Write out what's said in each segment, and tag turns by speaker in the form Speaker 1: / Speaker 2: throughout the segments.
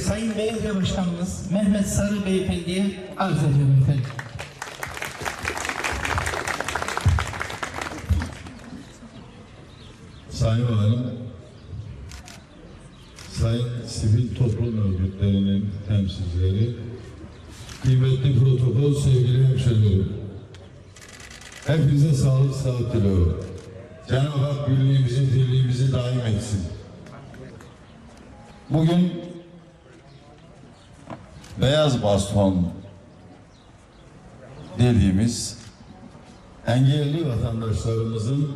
Speaker 1: Sayın Belediye Başkanımız Mehmet Sarı Beyefendi'ye arz ediyorum efendim.
Speaker 2: Sayın Valim, Sayın sivil toplum örgütlerinin temsilcileri, kıymetli protokol, sevgili hemşehrilerim, hepinize sağlık, sağlık diliyorum. Cenab-ı Hak birliğimizi, dirliğimizi daim etsin. Bugün beyaz baston dediğimiz engelli vatandaşlarımızın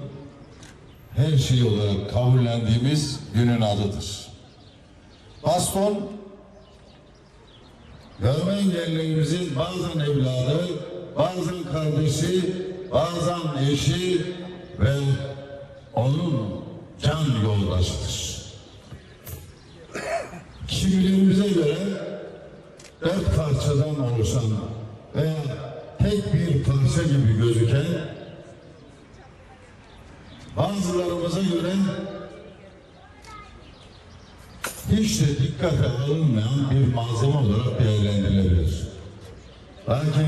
Speaker 2: her şey olarak kabullendiğimiz günün adıdır. Baston, görme engellilerimizin bazen evladı, bazen kardeşi, bazen eşi ve onun can yoldaşıdır. Kişilerimize göre dört parçadan oluşan veya tek bir parça gibi gözüken bazılarımıza göre hiç de dikkate alınmayan bir malzeme olarak değerlendirilebilir. Lakin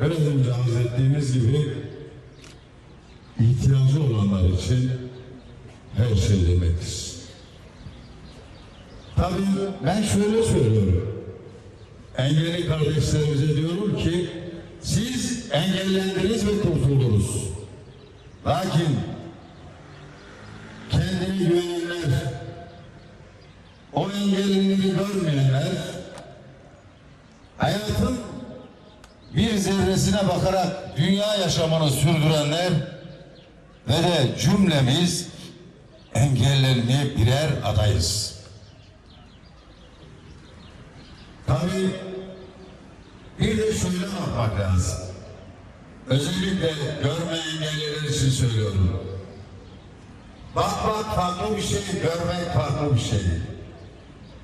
Speaker 2: biraz önce arz ettiğimiz gibi ihtiyacı olanlar için her şey demektir. Tabii ben şöyle söylüyorum. Engelli kardeşlerimize diyorum ki siz engellendiniz ve kurtuldunuz. Lakin kendine güvenenler, o engellileri görmeyenler, hayatın bir zerresine bakarak dünya yaşamını sürdürenler ve de cümlemiz engellenmeye birer adayız. Tabii bir de şöyle bakmak lazım. Özellikle görme için söylüyorum. Bakmak farklı bir şey, görmek farklı bir şey.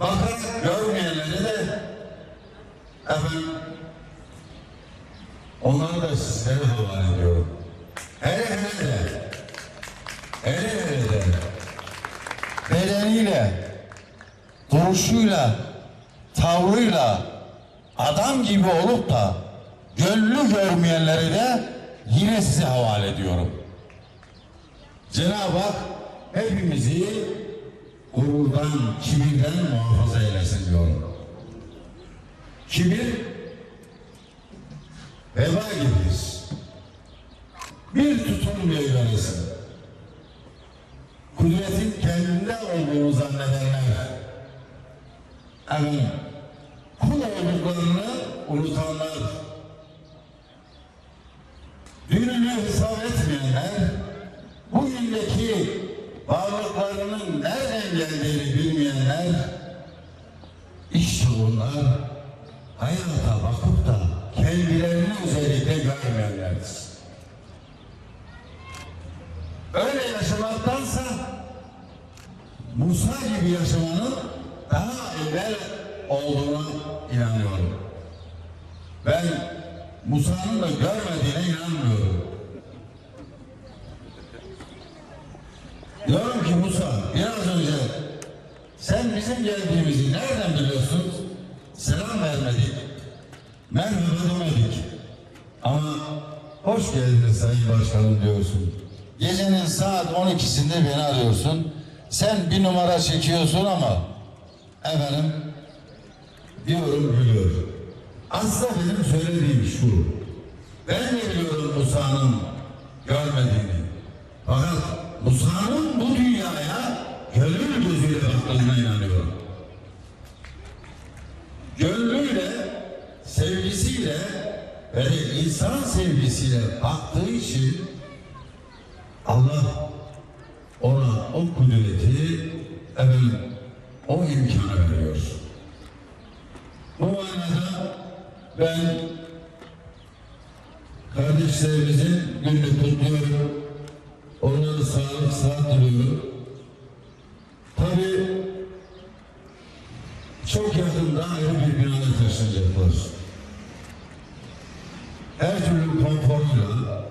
Speaker 2: Bakarak görmeyenleri de efendim onları da sizlere havale ediyorum. Hele hele de hele hele de bedeniyle duruşuyla tavrıyla adam gibi olup da gönlü görmeyenleri de yine size havale ediyorum. Cenab-ı Hak hepimizi gururdan, kibirden muhafaza eylesin diyorum. Kibir veba gibidir. Bir tutulmuyor yönesin. Efendim, kul olduklarını unutanlar, dününü hesap etmeyenler, bugündeki varlıklarının nereden geldiğini bilmeyenler, işte bunlar hayata bakıp da kendilerini özellikle görmeyenlerdir. Öyle yaşamaktansa Musa gibi yaşamanın daha evvel olduğuna inanıyorum. Ben Musa'nın da görmediğine inanmıyorum. Diyorum ki Musa biraz önce sen bizim geldiğimizi nereden biliyorsun? Selam vermedik. Merhaba demedik. Ama hoş geldiniz Sayın Başkanım diyorsun. Gecenin saat 12'sinde beni arıyorsun. Sen bir numara çekiyorsun ama efendim diyorum biliyorum. Aslında benim söylediğim şu. Ben de biliyorum Musa'nın görmediğini. Fakat Musa'nın bu dünyaya gönül gözüyle baktığına inanıyorum. Gönlüyle, sevgisiyle ve de insan sevgisiyle baktığı için Allah ona o kudreti, efendim, o imkanı veriyor. Bu manada ben kardeşlerimizin gününü kutluyorum. Onlara sağlık, sıhhat diliyorum. Tabii çok yakında ayrı bir binaya taşınacaklar. Her türlü konforuyla,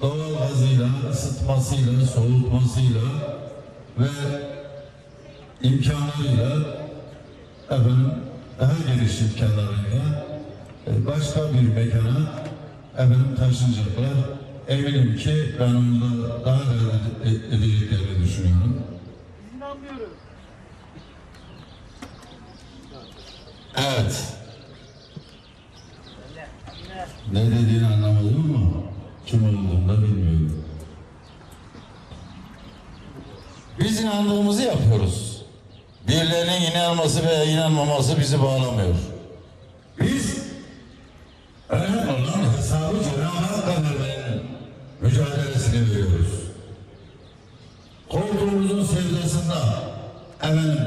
Speaker 2: doğal gazıyla, ısıtmasıyla, soğutmasıyla ve imkanlarıyla efendim daha geniş imkanlarıyla başka bir mekana efendim taşınacaklar. Eminim ki ben onunla daha da edeceklerini düşünüyorum. Evet. Ne dediğini anlamadım ama kim olduğunu da bilmiyorum. Biz inandığımızı yapıyoruz. Birilerinin inanması veya inanmaması bizi bağlamıyor. Biz önemli olan hesabı Cenab-ı Hakk'a mücadelesini veriyoruz. Koltuğumuzun sevdasında, efendim,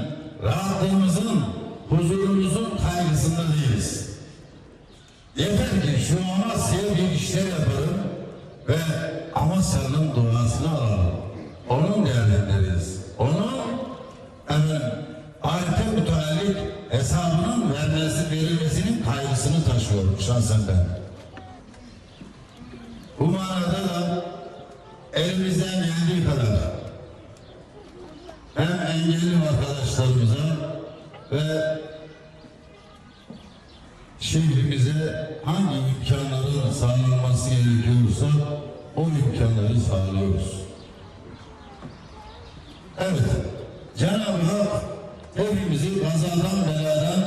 Speaker 2: rahatlığımızın, huzurumuzun kaygısında hesabının vermesi, verilmesinin kaygısını taşıyorum şahsen ben. Bu manada da elimizden geldiği kadar hem engelli arkadaşlarımıza ve şehrimize hangi imkanların sağlanması gerekiyorsa o imkanları sağlıyoruz. Evet, Cenab-ı Hak hepimizi kazadan beladan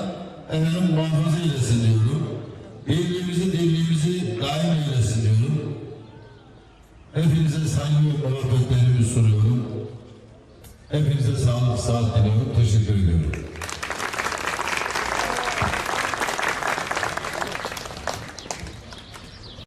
Speaker 2: efendim muhafaza eylesin diyorum. Birliğimizi, dirliğimizi daim eylesin diyorum. Hepinize saygı ve muhabbetlerimi sunuyorum. Hepinize sağlık, sağlık diliyorum. Teşekkür ediyorum.